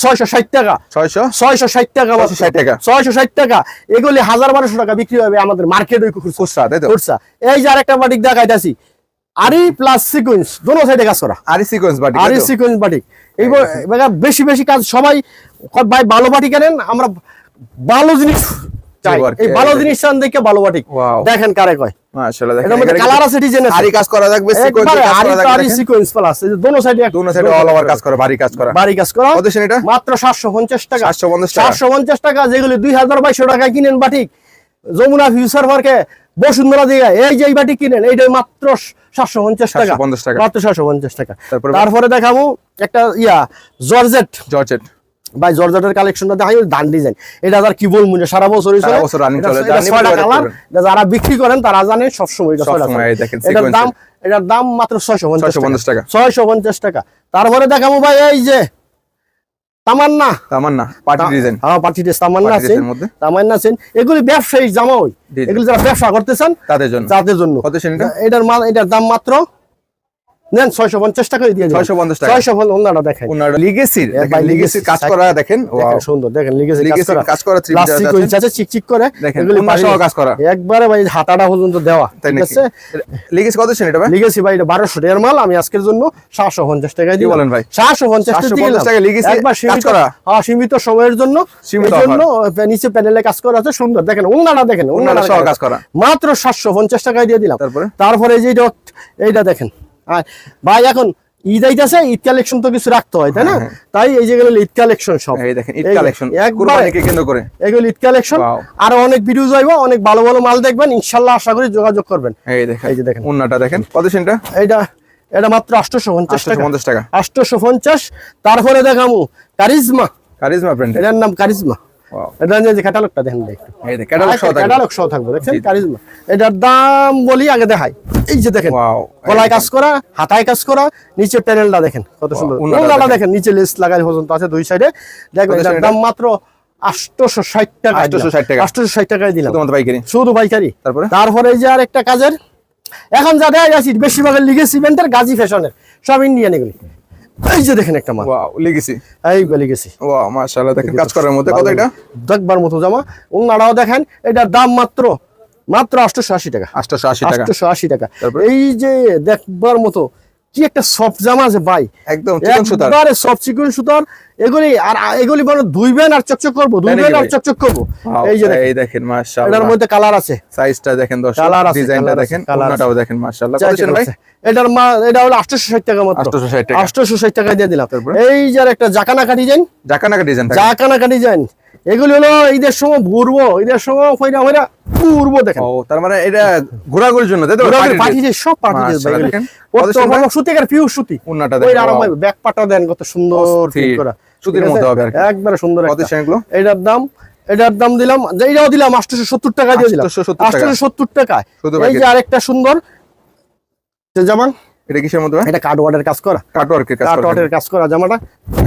Speaker 1: ছয়শো ষাট টাকা।
Speaker 2: 600
Speaker 1: ছয়শো ষাট টাকা
Speaker 2: 660 টাকা।
Speaker 1: ছয়শো ষাট টাকা। এগুলি হাজার বারোশো টাকা বিক্রি হবে আমাদের মার্কেট ওই
Speaker 2: খুচরা তাই তো?
Speaker 1: খুচরা। এই যে আরেকটা বাটিক দেখাইতেছি। আরি প্লাস সিকুয়েন্স দোনো সাইডে কাজ করা।
Speaker 2: আরি সিকোয়েন্স বাটিক
Speaker 1: আরি? সিকুয়েন্স এইবার বেশি বেশি কাজ সবাই ভাই ভালো বাটি কেনেন? আমরা ভালো জিনিস চাই। এই ভালো জিনিস চান দেখে ভালো
Speaker 2: Wow.
Speaker 1: দেখেন কারে কয়। কালার আছে ডিজাইন আছে।
Speaker 2: আরি কাজ করা থাকবে সিকোয়েন্স
Speaker 1: একবারে আরি আরি সিকোয়েন্স প্লাস এই দোনো সাইডে
Speaker 2: দুনো সাইডে অল ওভার কাজ করা ভারী কাজ করা।
Speaker 1: কাজ করা।
Speaker 2: কত এটা
Speaker 1: মাত্র সাতশো পঞ্চাশ টাকা।
Speaker 2: 750 টাকা।
Speaker 1: সাতশো পঞ্চাশ টাকা যেগুলি দুই হাজার বাইশশো টাকা কিনেন বাটিক যমুনা ফিউচার বসুন্ধরা দিঘা এই যে এই বাটিক কিনেন এইটাই মাত্র সাতশো পঞ্চাশ টাকা।
Speaker 2: 750 টাকা।
Speaker 1: মাত্র সাতশো পঞ্চাশ টাকা।
Speaker 2: তারপরে
Speaker 1: দেখাবো একটা ইয়া জর্জেট।
Speaker 2: জর্জেট।
Speaker 1: ভাই জর্জেটের কালেকশনটা দেখাই দান ডিজাইন এটা আর কি বলব যে সারা বছর
Speaker 2: সারা বছর চলে,
Speaker 1: কালার যারা বিক্রি করেন তারা জানে সবসময় এটা এটার দাম এটার দাম মাত্র ছয়শো পঞ্চাশ
Speaker 2: 650 টাকা।
Speaker 1: ছয়শো পঞ্চাশ টাকা। তারপরে দেখাবো ভাই এই যে তামান্না।
Speaker 2: তামান্না পার্টি ডিজাইন
Speaker 1: হ্যাঁ পার্টি ড্রেস তামান্না
Speaker 2: আছে
Speaker 1: তামান্না আছেন এগুলি ব্যবসায়ী জামা ওই। এগুলি যারা ব্যবসা করতেছেন
Speaker 2: তাদের জন্য।
Speaker 1: তাদের জন্য।
Speaker 2: কত সেন
Speaker 1: এটার এটার দাম মাত্র নেন ছয়শো পঞ্চাশ টাকা দিয়ে দিন।
Speaker 2: 650 টাকা।
Speaker 1: দেখেন
Speaker 2: লিগেসির লিগেসির কাজ করা দেখেন ওয়াও
Speaker 1: সুন্দর দেখেন
Speaker 2: লিগেসির কাজ করা।
Speaker 1: প্লাস্টিক চিকচিক করে। এগুলি
Speaker 2: কাজ করা।
Speaker 1: একবারে ভাই হাতাটা পর্যন্ত দেওয়া ঠিক আছে?
Speaker 2: লিগেসি কত সেন এটা ভাই?
Speaker 1: লিগেছি ভাই এটা বারোশো টাকার মাল আমি আজকের জন্য সাতশো পঞ্চাশ টাকায় দিই
Speaker 2: বলেন ভাই?
Speaker 1: সাতশো পঞ্চাশ
Speaker 2: 750 টাকা legacy
Speaker 1: একবার
Speaker 2: কাজ করা?
Speaker 1: হ্যাঁ সীমিত সময়ের জন্য।
Speaker 2: সীমিত
Speaker 1: জন্য নিচে প্যানেলে কাজ করা আছে সুন্দর। দেখেন ওনারা দেখেন
Speaker 2: ওনারা সহ কাজ করা।
Speaker 1: মাত্র সাতশো পঞ্চাশ টাকায় দিয়ে দিলাম।
Speaker 2: তারপরে?
Speaker 1: তারপরে এই যে এইটা এইটা দেখেন। ভাই এখন ঈদ আইতাছে ঈদ কালেকশন তো কিছু রাখতে হয় তাই না? তাই এই যেগুলো ঈদ কালেকশন সব।
Speaker 2: হ্যাঁ, এই দেখেন ঈদ কালেকশন কুরবানিকে কেন্দ্র করে।
Speaker 1: এগুলো ঈদ কালেকশন. আরও অনেক ভিডিও যাইবো অনেক ভালো ভালো মাল দেখবেন ইনশাল্লাহ আশা করি যোগাযোগ করবেন।
Speaker 2: এই দেখেন
Speaker 1: এই যে দেখেন।
Speaker 2: ওন্নাটা দেখেন কত সেনটা
Speaker 1: এইটা এটা মাত্র আটশোশো পঞ্চাশ টাকা।
Speaker 2: 850 টাকা।
Speaker 1: আটশোশো পঞ্চাশ তারপরে দেখামু কারিজমা।
Speaker 2: কারিজমা ব্র্যান্ড
Speaker 1: এটার নাম কারিজমা। এটা যে ক্যাটালগটা দেখেন একটু
Speaker 2: ক্যাটালগ সহ থাকবে।
Speaker 1: ক্যাটালগ সহ থাকবে দেখছেন?
Speaker 2: জি, জি।
Speaker 1: কারিজমা। এটার দাম বলি আগে দেখাই। এই যে দেখেন গলায় কাজ করা হাতায় কাজ করা নিচে প্যানেলটা দেখেন কত সুন্দর।
Speaker 2: উন্নাটা
Speaker 1: উন্নাটা
Speaker 2: দেখেন।
Speaker 1: দেখেন নিচে লেস লাগাই পর্যন্ত আছে দুই সাইডে দেখবেন এটার দাম মাত্র আটশোশো ষাট টাকা
Speaker 2: 860 টাকা।
Speaker 1: আটশোশো ষাট টাকায় দিলাম।
Speaker 2: শুধুমাত্র পাইকারি?
Speaker 1: শুধু পাইকারি।
Speaker 2: তারপরে?
Speaker 1: তারপরে এই যে আর একটা কাজের। এখন যা দেখা যাচ্ছি বেশিরভাগ লিগে সিমেন্টের গাজী ফ্যাশনের সব ইন্ডিয়ান এগুলি এই যে দেখেন একটা মাল।
Speaker 2: ওয়াও লেগেছি
Speaker 1: এই লেগেছি
Speaker 2: ওয়াও মাশাআল্লাহ দেখেন কাজ করার মধ্যে। কত এটা?
Speaker 1: দেখবার মতো জামা। উন্নাটাও দেখেন এটার দাম মাত্র মাত্র আটশোশো আশি টাকা।
Speaker 2: 880 টাকা।
Speaker 1: আটশোশো আশি টাকা।
Speaker 2: তারপরে?
Speaker 1: এই যে দেখবার মতো কি একটা সফট জামা আছে ভাই?
Speaker 2: একদম চিকন সুতার।
Speaker 1: একবারে সফট চিকন সুতার। এগুলি আর আর এগুলি বলো ধুইবেন আর চকচক করব ধুইবেন আর চকচক করব। এই যে দেখেন।
Speaker 2: এই দেখেন
Speaker 1: এটার মধ্যে কালার আছে।
Speaker 2: সাইজটা দেখেন দর্শক
Speaker 1: আছে,
Speaker 2: ডিজাইনটা দেখেন। ওন্নাটাও দেখেন মাশাআল্লাহ। কত
Speaker 1: জ্যাকেট
Speaker 2: ভাই?
Speaker 1: এটার মা এটা হলো আটশোশো ষাট টাকা মাত্র।
Speaker 2: 860 টাকা।
Speaker 1: আটশোশো ষাট টাকা দিয়ে দিলাম? এই যে আর একটা জাকানাকা ডিজাইন
Speaker 2: জাকানাকা ডিজাইন
Speaker 1: জাকানাকা ডিজাইন এগুলি হলো ঈদের সময় ঘুরবো ঈদের সময় হইরা হইরা ঘুরবো দেখেন
Speaker 2: ও তার মানে এটা ঘোরাঘুরির জন্য তাই তো।
Speaker 1: সব ভাই
Speaker 2: দেখেন।
Speaker 1: কত
Speaker 2: সুন্দর।
Speaker 1: ভালো সুতি
Speaker 2: উন্নাটা
Speaker 1: ওই
Speaker 2: দেখেন।
Speaker 1: ভাই ব্যাক পাটা দেন কত সুন্দর print করা
Speaker 2: সুতির? মতো হবে আর
Speaker 1: একবারে সুন্দর
Speaker 2: কত।
Speaker 1: এটার দাম এটার দাম দিলাম যে এটাও দিলাম আটশোশো সত্তর টাকা দিয়ে দিলাম
Speaker 2: 870 টাকা।
Speaker 1: সত্তর টাকায় এই যে আরেকটা সুন্দর জামান
Speaker 2: এটা কিসের মধ্যে
Speaker 1: এটা কাটওয়ার্ডের কাজ করা।
Speaker 2: কাটওয়ার্কের কাজ করা।
Speaker 1: কাজ করা জামাটা।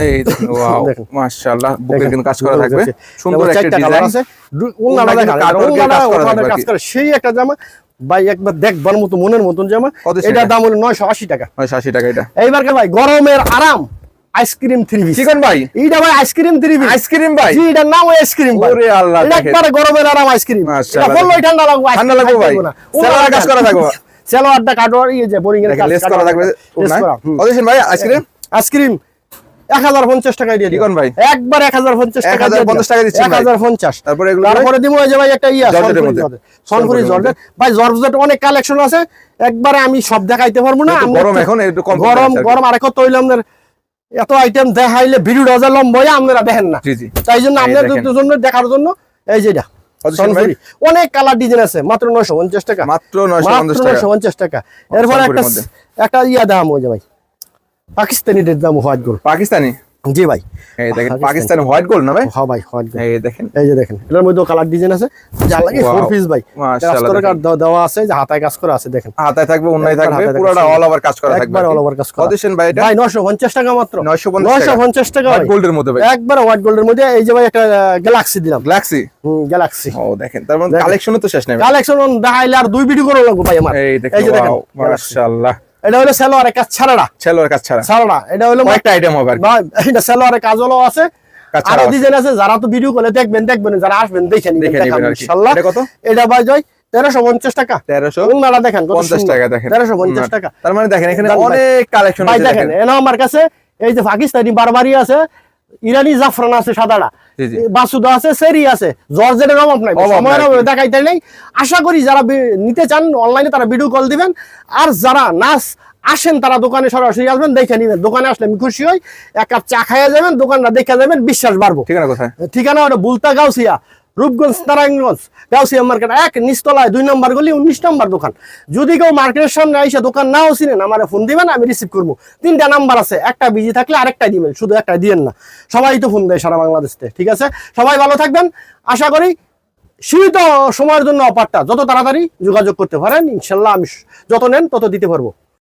Speaker 2: এই ওয়াও মাশাআল্লাহ বুকের কিন্তু কাজ করা থাকবে। সুন্দর একটা ডিজাইন
Speaker 1: আছে।
Speaker 2: কাটওয়ার্কের কাজ করা।
Speaker 1: সেই একটা জামা ভাই একবার দেখবার মতো মনের মতন জামা? এটার দাম হলো নয়শো আশি টাকা।
Speaker 2: নয়শো আশি টাকা এটা।
Speaker 1: এইবার ভাই গরমের আরাম আইসক্রিম থ্রি পিস
Speaker 2: চিকন ভাই?
Speaker 1: এইটা ভাই আইসক্রিম থ্রি পিস
Speaker 2: আইসক্রিম ভাই?
Speaker 1: জি এটার নাম আইসক্রিম ভাই।
Speaker 2: ওরে আল্লাহ
Speaker 1: এটা একবারে গরমের আরাম আইসক্রিম। এটা বললেই ঠান্ডা লাগবে।
Speaker 2: ঠান্ডা লাগবে ভাই। কাজ করা থাকবে।
Speaker 1: সেলোয়ারটা কাটোয়ার ইয়ে যে বোরিং এর কাজ
Speaker 2: লেস করা থাকবে সেন ভাই আইসক্রিম
Speaker 1: আইসক্রিম এক হাজার পঞ্চাশ টাকায় দিয়ে
Speaker 2: চিকন ভাই।
Speaker 1: একবার এক হাজার পঞ্চাশ টাকা
Speaker 2: 1050 টাকা
Speaker 1: এক। হাজার পঞ্চাশ
Speaker 2: তারপরে এগুলো
Speaker 1: তারপরে দিব ওই যে ভাই একটা ইয়া সনপুরি। জর্জেট। ভাই জর্জেট অনেক কালেকশন আছে। একবারে আমি সব দেখাইতে পারব না।
Speaker 2: গরম এখন একটু কম
Speaker 1: গরম
Speaker 2: আর।
Speaker 1: গরম আরেক তো হইলে আপনার? এত আইটেম দেখাইলে ভিডিও ডজা লম্বা হয়ে আপনারা দেখেন না।
Speaker 2: জি জি।
Speaker 1: তাই জন্য
Speaker 2: এই
Speaker 1: আপনাদের জন্য দেখার জন্য এই যেটা অনেক কালার ডিজাইন আছে মাত্র নয়শো পঞ্চাশ টাকা।
Speaker 2: মাত্র নয়শো পঞ্চাশ টাকা।
Speaker 1: নয়শো পঞ্চাশ টাকা। এরপর একটা একটা ইয়া দাম হয়ে যায় ভাই। পাকিস্তানি দাম হোয়াইট গোল্ড
Speaker 2: পাকিস্তানি?
Speaker 1: জি ভাই।
Speaker 2: এই দেখেন
Speaker 1: পাকিস্তানি।
Speaker 2: হোয়াইট গোল্ড না ভাই?
Speaker 1: হ্যাঁ ভাই হোয়াইট গোল্ড
Speaker 2: এই দেখেন।
Speaker 1: এই যে দেখেন এটার মধ্যে কালার ডিজাইন আছে। যা লাগে. ফোর পিস ভাই।
Speaker 2: মাশাআল্লাহ
Speaker 1: কার্ড দেওয়া আছে যে হাতায় কাজ করা আছে দেখেন।
Speaker 2: হাতায় থাকবে অন্যায় থাকবে পুরোটা অল ওভার কাজ করা থাকবে।
Speaker 1: একবার all over কাজ করা।
Speaker 2: কত সেন ভাই এটা?
Speaker 1: ভাই নয়শো পঞ্চাশ টাকা মাত্র।
Speaker 2: 950
Speaker 1: নয়শো
Speaker 2: টাকা।
Speaker 1: পঞ্চাশ টাকা
Speaker 2: হোয়াইট গোল্ডের মধ্যে ভাই।
Speaker 1: একবার হোয়াইট গোল্ডের মধ্যে এই যে ভাই একটা গ্যালাক্সি দিলাম।
Speaker 2: গ্যালাক্সি
Speaker 1: হুম গ্যালাক্সি
Speaker 2: ও দেখেন তার মানে। কালেকশনও তো শেষ নেই
Speaker 1: কালেকশন দেখাইলে আর দুই ভিডিও করে লাগবো ভাই আমার।
Speaker 2: এই দেখেন মাশাআল্লাহ।
Speaker 1: এটা হলো সালোয়ারের কাজ
Speaker 2: ছাড়া কাজ ছাড়া।
Speaker 1: ছাড়া এটা হলো
Speaker 2: একটা আইটেম হবে
Speaker 1: এটা সালোয়ারের আছে।
Speaker 2: আরও
Speaker 1: ডিজাইন আছে যারা তো ভিডিও করে দেখবেন দেখবেন যারা আসবেন দেখে নিবেন
Speaker 2: দেখে নিবেন
Speaker 1: দেখাবো
Speaker 2: আর কি।
Speaker 1: ইনশাআল্লাহ
Speaker 2: এটা কত?
Speaker 1: এটা ভাই জয় তেরোশো পঞ্চাশ টাকা।
Speaker 2: তেরোশো
Speaker 1: দেখেন
Speaker 2: পঞ্চাশ টাকা দেখেন।
Speaker 1: তেরোশো পঞ্চাশ টাকা।
Speaker 2: তার মানে দেখেন এখানে অনেক কালেকশন
Speaker 1: দেখেন
Speaker 2: দেখেন।
Speaker 1: আমার কাছে এই যে পাকিস্তানি বারবারি আছে ইরানি জাফরান আছে সাদাটা।
Speaker 2: জি।
Speaker 1: বাসুদা আছে সেরি আছে। জর্জেটের অভাব নাই। সময়ের অভাবে দেখাইতে নেই। আশা করি যারা নিতে চান অনলাইনে তারা ভিডিও কল দিবেন। আর যারা নাচ আসেন তারা দোকানে সরাসরি আসবেন দেখে নিবেন। দোকানে আসলে আমি খুশি হই। এক কাপ চা খাইয়া যাবেন দোকানটা দেখে যাবেন বিশ্বাস বাড়বো।
Speaker 2: ঠিকানা কোথায়?
Speaker 1: ঠিকানা ওটা বুলতা গাউসিয়া রূপগঞ্জ, নারায়ণগঞ্জ, গাউসিয়া মার্কেট, এক নিচতলায় দুই নম্বর গলি, উনিশ নম্বর দোকান। যদি কেউ মার্কেটের সামনে আইসে দোকান নাও চিনেন, আমার ফোন দিবেন, আমি রিসিভ করব। তিনটা নাম্বার আছে, একটা বিজি থাকলে আরেকটা দিবেন, শুধু একটা দিয়েন না। সবাই তো ফোন দেয় সারা বাংলাদেশ, ঠিক আছে? সবাই ভালো থাকবেন। আশা করি সীমিত সময়ের জন্য অফারটা, যত তাড়াতাড়ি যোগাযোগ করতে পারেন, ইনশাল্লাহ আমি যত নেন তত দিতে পারব।